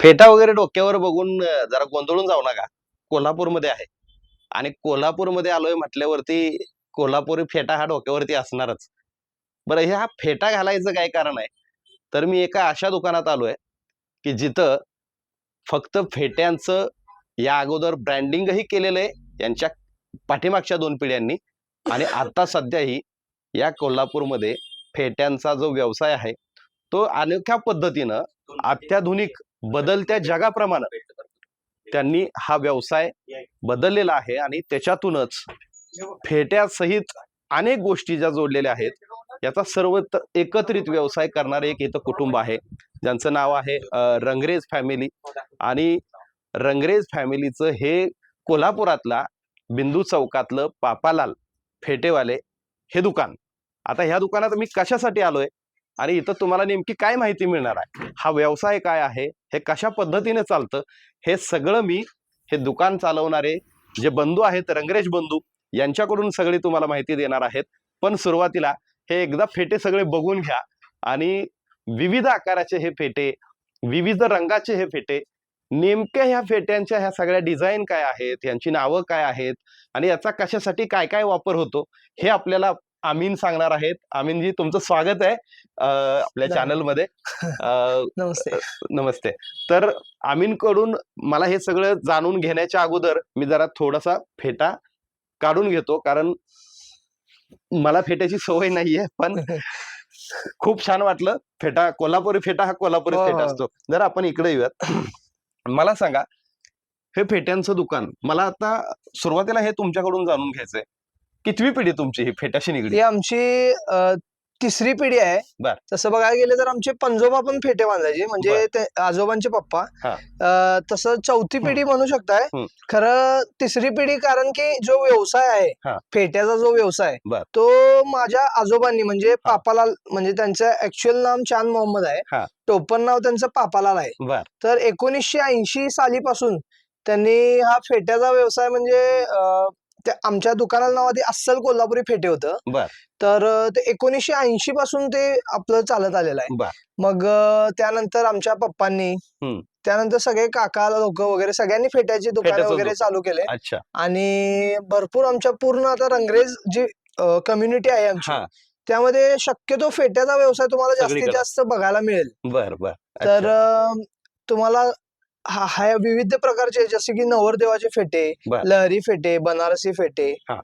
फेटा वगैरे डोक्यावर बघून जरा गोंधळून जाऊ नका. कोल्हापूरमध्ये आहे. आणि कोल्हापूरमध्ये आलोय म्हटल्यावरती कोल्हापुरी फेटा हा डोक्यावरती असणारच. बरं हे हा फेटा घालायचं काय कारण आहे? तर मी एका अशा दुकानात आलोय की जिथं फक्त फेट्यांचं या अगोदर ब्रँडिंगही केलेलं आहे यांच्या पाठीमागच्या दोन पिढ्यांनी. आणि आता सध्याही या कोल्हापूरमध्ये फेट्यांचा जो व्यवसाय आहे तो अनोख्या पद्धतीनं अत्याधुनिक बदलत्या जगाप्रमाणे त्यांनी हा व्यवसाय बदललेला आहे आणि त्याच्यातूनच फेट्यासहित अनेक गोष्टी ज्या जोडलेल्या आहेत याचा सर्व एकत्रित व्यवसाय करणारे एक इथं कुटुंब आहे. ज्यांचं नाव आहे रंगरेज फॅमिली. आणि रंगरेज फॅमिलीचं हे कोल्हापुरातला बिंदू चौकातलं पापालाल फेटेवाले हे दुकान. आता ह्या दुकानात मी कशासाठी आलोय? आणि इथं तुम्हाला नेमकी काय माहिती मिळणार आहे? हा व्यवसाय काय आहे? हे कशा पद्धतीने चालतं? हे सगळं मी हे दुकान चालवणारे जे बंधू आहेत रंगरेश बंधू यांच्याकडून सगळी तुम्हाला माहिती देणार आहेत. पण सुरुवातीला हे एकदा फेटे सगळे बघून घ्या. आणि विविध आकाराचे हे फेटे विविध रंगाचे हे फेटे नेमक्या ह्या फेट्यांच्या ह्या सगळ्या डिझाईन काय आहेत? यांची नावं काय आहेत? आणि याचा कशासाठी काय काय वापर होतो? हे आपल्याला आमीन सांगणार आहेत. आमीनजी तुमचं स्वागत आहे आपल्या. चॅनलमध्ये. नमस्ते. नमस्ते. तर आमीनकडून मला हे सगळं जाणून घेण्याच्या अगोदर मी जरा थोडासा फेटा काढून घेतो कारण मला फेट्याची सवय नाहीये पण खूप छान वाटलं. फेटा कोल्हापुरी फेटा हा कोल्हापुरी हो, फेटा हो. असतो. जर आपण इकडे येऊयात. मला सांगा हे फेट्यांचं दुकान मला आता सुरुवातीला हे तुमच्याकडून जाणून घ्यायचंय. कितवी पिढी तुमची ही फेट्याशी निगडी आमची अ, तिसरी पिढी आहे बर. तसं बघायला गेलं तर आमचे पंजोबा पण फेटे बांधायचे म्हणजे ते आजोबांचे पप्पा हा. अ, तसं चौथी पिढी म्हणू शकताय हम्म. खरं तिसरी पिढी कारण की जो व्यवसाय हा. आहे फेट्याचा जो व्यवसाय बर. तो माझ्या आजोबांनी म्हणजे पापालाल म्हणजे त्यांचं ऍक्च्युअल नाम चांद मोहम्मद हा. आहे टोपण नाव त्यांचं पापालाल आहे बर तर एकोणीसशे ऐंशी सालीपासून त्यांनी हा फेट्याचा व्यवसाय म्हणजे अ, त्या आमच्या दुकानाला नाव आधी अस्सल कोल्हापुरी फेटे होतं बर. तर ते एकोणीसशे ऐंशी पासून ते आपलं चालत आलेलं आहे बर मग अ, त्यानंतर आमच्या पप्पांनी हम्म. त्यानंतर सगळे काका लोक वगैरे सगळ्यांनी फेट्याची दुकानं फेट्याचं वगैरे दुकान. चालू केले अच्छा आणि भरपूर आमच्या पूर्ण आता रंगरेज जी कम्युनिटी आहे आमची हा त्यामध्ये शक्यतो फेट्याचा व्यवसाय तुम्हाला जास्तीत सगळीकडे. जास्त बघायला मिळेल बर बर तर अच्छा. अ, तुम्हाला हा हा विविध प्रकारचे जसे की नवरदेवाचे फेटे बर. लहरी फेटे बनारसी फेटे हा.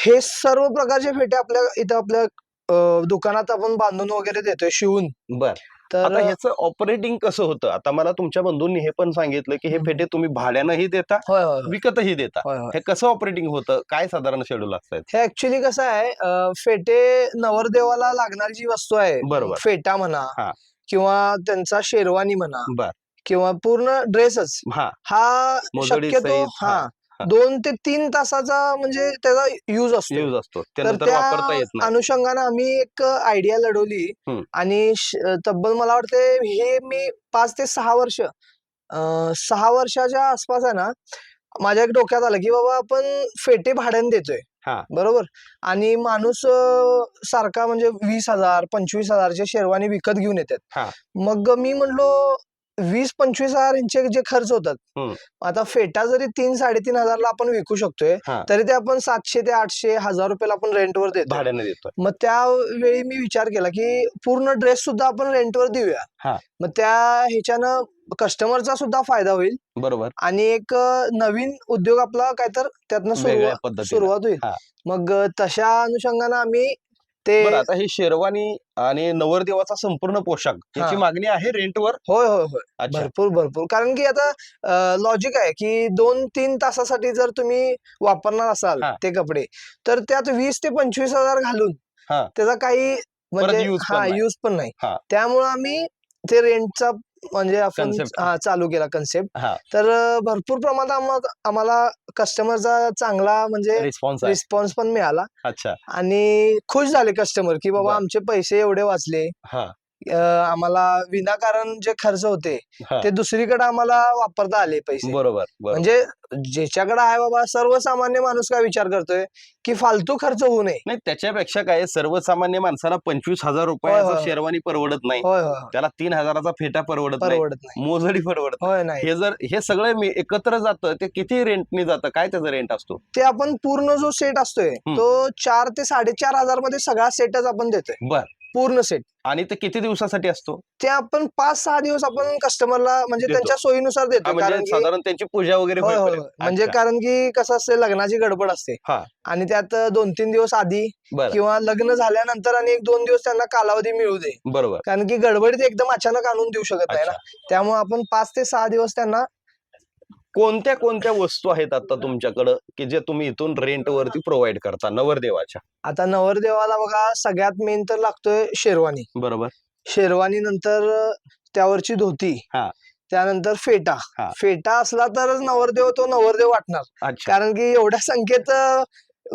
हे सर्व प्रकारचे फेटे आपल्या इथं आपल्या अ, दुकानात आपण बांधून वगैरे देतोय शिवून बर तर आता ह्याचं ऑपरेटिंग कसं होतं आता मला तुमच्या बंधूंनी हे पण सांगितलं की हे. फेटे तुम्ही भाड्यानंही देता होय होय होय, विकतही देता होय होय हे कसं ऑपरेटिंग होतं काय साधारण शेड्यूल असतात हे ऍक्च्युली कसं आहे अ, फेटे नवरदेवाला लागणारी जी वस्तू आहे बरोबर. फेटा म्हणा हा. किंवा त्यांचा शेरवानी म्हणा बर किंवा पूर्ण ड्रेसच. हा. हा मोजडी शक्यतो सहित, हा. दोन ते तीन तासाचा म्हणजे त्याचा युज असतो. यूज असतो. तर त्यानंतर त्या वापरता येत नाही. अनुषंगाने आम्ही एक आयडिया लढवली हम्म. आणि श- तब्बल मला वाटते हे मी पाच ते सहा वर्ष अं, सहा वर्षाच्या आसपास आहे ना माझ्या एक डोक्यात आलं की बाबा आपण फेटे भाड्याने देतोय. हा. बरोबर? आणि माणूस अं, सारखा म्हणजे वीस हजार पंचवीस हजारचे शेरवानी विकत घेऊन येतात. हा. मग मी म्हणलो वीस पंचवीस हजार यांचे जे खर्च होतात. आता फेटा जरी तीन साडेतीन हजारला आपण विकू शकतोय तरी ते आपण सातशे ते आठशे हजार रुपयाला आपण रेंटवर देतो भाड्याने देतोय. मग त्यावेळी मी विचार केला की पूर्ण ड्रेस सुद्धा आपण रेंटवर देऊया. मग त्या ह्याच्यानं कस्टमरचा सुद्धा फायदा होईल. बरोबर. आणि एक नवीन उद्योग आपला काय तर त्यातनं सुरुवात होईल. मग तशा अनुषंगानं आम्ही ते बरं आता ही शेरवानी आणि नवरदेवाचा संपूर्ण पोशाख याची हा. मागणी आहे रेंटवर? होय होय होय. अच्छा. भरपूर भरपूर. कारण की आता लॉजिक आहे की दोन तीन तासासाठी जर तुम्ही वापरणार असाल हा. ते कपडे तर त्यात वीस ते पंचवीस हजार घालून हा. त्याचा काही म्हणजे use पण हा नाही. युज पण नाही. हा. त्यामुळं आम्ही ते रेंटचा म्हणजे आपण Concept. हा चालू केला कन्सेप्ट हा. तर अं, भरपूर प्रमाणात आम्हा- आम्हाला कस्टमरचा चांगला म्हणजे रिस्पॉन्स आहे. रिस्पॉन्स पण मिळाला. अच्छा. आणि खुश झाले कस्टमर की बाबा बर. आमचे पैसे एवढे वाचले. हा. आम्हाला विनाकारण जे खर्च होते हा. ते दुसरीकडे आम्हाला वापरता आले पैसे. बरोबर बरोबर. म्हणजे ज्याच्याकडे आहे बाबा सर्वसामान्य माणूस काय विचार करतोय की फालतू खर्च होऊ नये. नाही त्याच्यापेक्षा काय सर्वसामान्य माणसाला पंचवीस हजार होय, रुपयाचा होय. शेरवानी परवडत नाही. होय होय होय. त्याला तीन हजाराचा फेटा परवडत नाही. परवडत नाही. मोजडी परवडत होय नाही. हे जर हे सगळं मी एकत्र जातं ते किती रेंटनी जातं? काय त्याचा रेंट असतो? ते आपण पूर्ण जो सेट असतोय हम्म. तो चार ते साडेचार हजारमध्ये सगळा सेटच आपण देतोय. बर. पूर्ण सेट आणि ते किती दिवसासाठी असतो ते आपण पाच सहा दिवस आपण कस्टमरला म्हणजे देतो. त्यांच्या सोयीनुसार हा, देतो म्हणजे कारण की साधारण त्यांची पूजा वगैरे होय होय होईपर्यंत. होय. म्हणजे अच्छा. कारण की कसं असते लग्नाची गडबड असते हा. आणि त्यात दोन तीन दिवस आधी बरं किंवा लग्न झाल्यानंतर आणि एक दोन दिवस त्यांना कालावधी मिळू दे बरोबर कारण की गडबडीत एकदम अचानक आणून देऊ शकत नाही ना अच्छा. त्यामुळे आपण पाच ते सहा दिवस त्यांना कोणत्या कोणत्या वस्तू आहेत आता तुमच्याकडं की जे तुम्ही इथून रेंट वरती प्रोव्हाइड करता नवरदेवाच्या? आता नवरदेवाला बघा सगळ्यात मेन तर लागतोय शेरवानी. बरोबर. शेरवानी नंतर त्यावरची धोती. हा. त्यानंतर फेटा. हा. फेटा असला तरच नवरदेव तो नवरदेव वाटणार. अच्छा. कारण की एवढ्या संख्येत अं,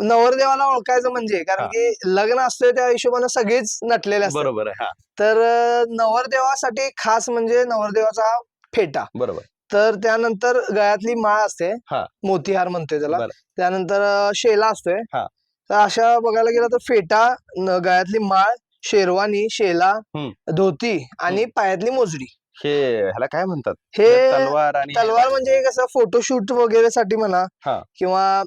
नवरदेवाला ओळखायचं म्हणजे कारण हा. की लग्न असतंय त्या हिशोबाने सगळेच नटलेले असतात. बरोबर आहे हा. तर अं, नवरदेवासाठी खास म्हणजे नवरदेवाचा फेटा. बरोबर. तर त्यानंतर गळ्यातली माळ असते हा. मोतीहार म्हणतोय त्याला बरं. त्यानंतर अं, शेला असतोय हा. तर अशा बघायला गेलं तर फेटा न- गळ्यातली माळ शेरवानी शेला हम्म. धोती आणि पायातली मोजडी हे ह्याला काय म्हणतात हे तलवार आणि तलवार म्हणजे कसं फोटोशूट वगैरे साठी म्हणा हा. किंवा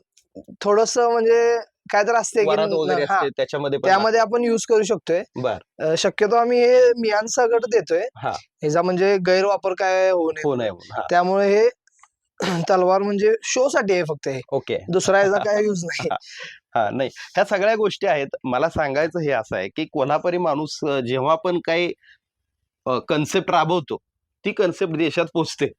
थोडस म्हणजे काय तर असते की वरात वगैरे हा, असते त्याच्यामध्ये पण त्यामध्ये आपण युज करू शकतोय. बर. अं, शक्यतो आम्ही हे मियान सगट देतोय. हा. ह्याचा म्हणजे गैरवापर काय होऊ नये. हो नाही. हा. त्यामुळे हे तलवार म्हणजे शो साठी आहे फक्त हे. ओके. दुसरा याचा काय युज नाही. हा. नाही. ह्या सगळ्या गोष्टी आहेत. मला सांगायचं हे असं आहे की कोल्हापुरी माणूस अं, जेव्हा पण काही कन्सेप्ट राबवतो ती कन्सेप्ट देशात पोचते.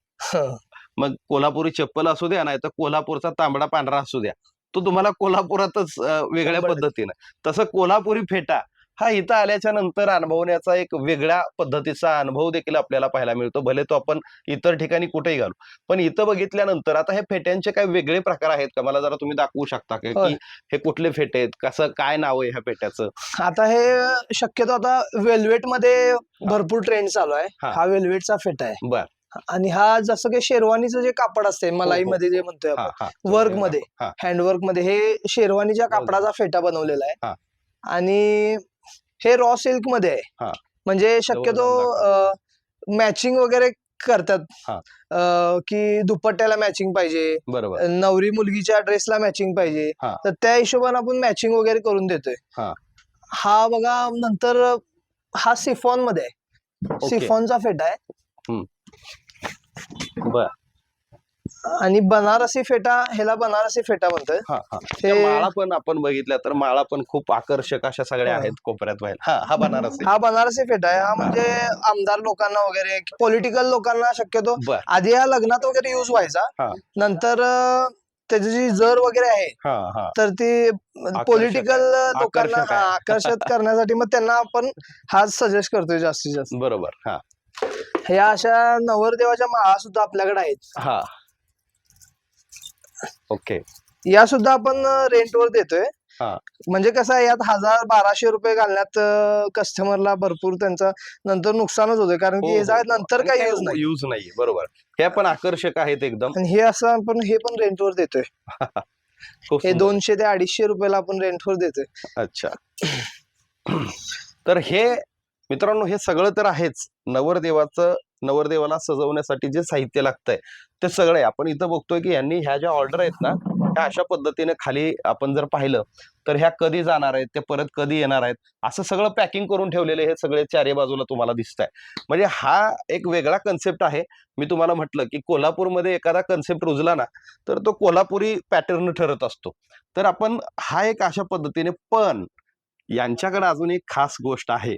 मग कोल्हापुरी चप्पल असू द्या नाही तर कोल्हापूरचा तांबडा पांढरा असू द्या. तो तुम्हाला कोल्हापुरातच वेगळ्या. पद्धतीनं. तसं कोल्हापुरी फेटा हा इथं आल्याच्यानंतर अनुभवण्याचा एक वेगळ्या पद्धतीचा अनुभव देखील आपल्याला पाहायला मिळतो. भले तो आपण इतर ठिकाणी कुठेही घालू. पण इथं बघितल्यानंतर आता हे फेट्यांचे काही वेगळे प्रकार आहेत का? मला जरा तुम्ही दाखवू शकता का? हे कुठले फेटे आहेत? कसं काय नाव आहे ह्या फेट्याचं? आता हे शक्यतो आता वेल्वेटमध्ये भरपूर ट्रेंड चालू आहे. हा वेल्वेटचा फेटा आहे. बर. आणि हा जसं की शेरवानीचं जे कापड असते मलाई मध्ये जे म्हणतोय हा आपण हा वर्कमध्ये हा हँडवर्कमध्ये हे शेरवानीच्या बरोबर. कापडाचा फेटा बनवलेला हा. आहे आणि हे रॉ सिल्कमध्ये हा. आहे म्हणजे शक्यतो मॅचिंग वगैरे करतात हा. की दुपट्ट्याला मॅचिंग पाहिजे बरोबर नवरी मुलगीच्या ड्रेसला मॅचिंग पाहिजे हा. तर त्या हिशोबाने आपण मॅचिंग वगैरे करून देतोय हा. हा बघा नंतर हा सिफॉनमध्ये. सिफॉनचा फेटा आहे बर. आणि बनारसी फेटा ह्याला बनारसी फेटा म्हणतोय. हा हा. हे माळा पण आपण बघितल्या तर माळा पण खूप आकर्षक अशा सगळ्या हो. आहेत कोपऱ्यात व्हायला हा हा बनारसी. हा बनारसी फेटा आहे. हा म्हणजे आमदार लोकांना वगैरे पॉलिटिकल लोकांना शक्यतो बर. आधी हा लग्नात वगैरे युज व्हायचा. नंतर अं, त्याची जी जर वगैरे आहे हा हा. तर ती पॉलिटिकल लोकांना आकर्षक आहे. हा, आकर्षित करण्यासाठी मग त्यांना आपण हाच सजेस्ट करतोय जास्तीत जास्त. बरोबर. हा. ह्या अशा नवरदेवाच्या माळा सुद्धा आपल्याकडे आहेत. हा. ओके. या सुद्धा आपण रेंटवर देतोय. हा. म्हणजे कसं आहे यात हजार बाराशे रुपये घालण्यात कस्टमरला भरपूर त्यांचं नंतर नुकसानच होतंय. कारण की हो, हो. नंतर आणि काही यूज नाही. यूज नाही बरोबर. हे पण आकर्षक आहेत एकदम. आणि हे असं आपण हे पण रेंटवर देतोय. खूप हे सुंदर. दोनशे ते अडीचशे रुपयाला आपण रेंटवर देतोय. अच्छा. तर हे मित्रांनो हे सगळं तर आहेच. नवरदेवाचं नवरदेवाला सजवण्यासाठी जे साहित्य लागतंय ते सगळं आहे. आपण इथं बघतोय की यांनी ह्या ज्या ऑर्डर आहेत ना ह्या अशा पद्धतीने खाली आपण जर पाहिलं तर ह्या कधी जाणार आहेत ते परत कधी येणार आहेत असं सगळं पॅकिंग करून ठेवलेले हे सगळे चारी बाजूला तुम्हाला दिसत आहे म्हणजे हा एक वेगळा कन्सेप्ट आहे. मी तुम्हाला म्हटलं की कोल्हापूरमध्ये एखादा कन्सेप्ट रुजला ना तर तो कोल्हापुरी पॅटर्न ठरत असतो. तर आपण हा एक अशा पद्धतीने पण यांच्याकडे अजून एक खास गोष्ट आहे.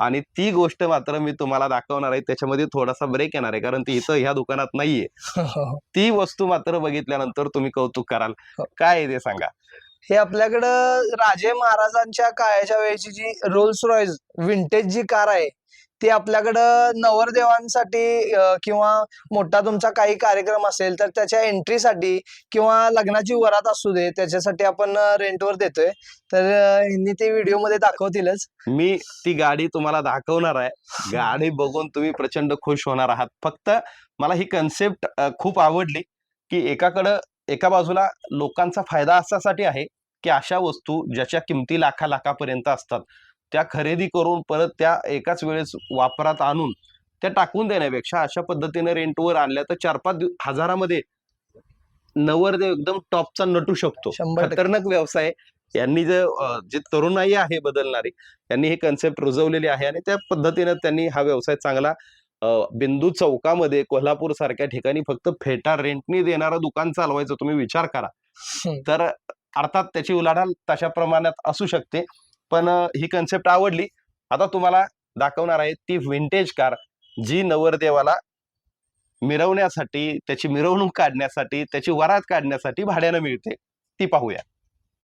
आणि ती गोष्ट मात्र मी तुम्हाला दाखवणार आहे. त्याच्यामध्ये थोडासा ब्रेक येणार आहे. कारण ती इथं ह्या दुकानात नाहीये. ती वस्तू मात्र बघितल्यानंतर तुम्ही कौतुक कराल. हो. काय आहे ते सांगा. हे आपल्याकडं राजे महाराजांच्या काळाच्या वेळची जी रोल्स रॉयस विंटेज जी कार आहे ते आपल्याकडं नवरदेवांसाठी किंवा मोठा तुमचा काही कार्यक्रम असेल तर त्याच्या एंट्रीसाठी किंवा लग्नाची वरात असू दे त्याच्यासाठी आपण रेंटवर देतोय. तर ह्यांनी ते व्हिडिओमध्ये दाखवतीलच. मी ती गाडी तुम्हाला दाखवणार आहे. गाडी बघून तुम्ही प्रचंड खुश होणार आहात. फक्त मला ही कन्सेप्ट खूप आवडली की एकाकडं एका बाजूला लोकांचा फायदा असासाठी आहे की अशा वस्तू ज्याच्या किमती लाखा लाखापर्यंत असतात. त्या खरेदी करून परत त्या एकाच वेळेस वापरात आणून त्या टाकून देण्यापेक्षा अशा पद्धतीने रेंटवर आणल्या तर चार पाच हजारामध्ये नवरदेव एकदम टॉपचा नटू शकतो. खतरनाक व्यवसाय. यांनी जे जे तरुणाई आहे बदलणारी त्यांनी ही कन्सेप्ट रुजवलेली आहे आणि त्या पद्धतीने त्यांनी हा व्यवसाय चांगला बिंदू चौकामध्ये कोल्हापूर सारख्या ठिकाणी फक्त फेटा रेंटनी देणारं दुकान चालवायचं तुम्ही विचार करा. तर अर्थात त्याची उलाढाल तशा प्रमाणात असू शकते पण ही कन्सेप्ट आवडली. आता तुम्हाला दाखवणार आहे ती विंटेज कार जी नवरदेवाला मिरवण्यासाठी त्याची मिरवणूक काढण्यासाठी त्याची वरात काढण्यासाठी भाड्यानं मिळते. ती पाहूया.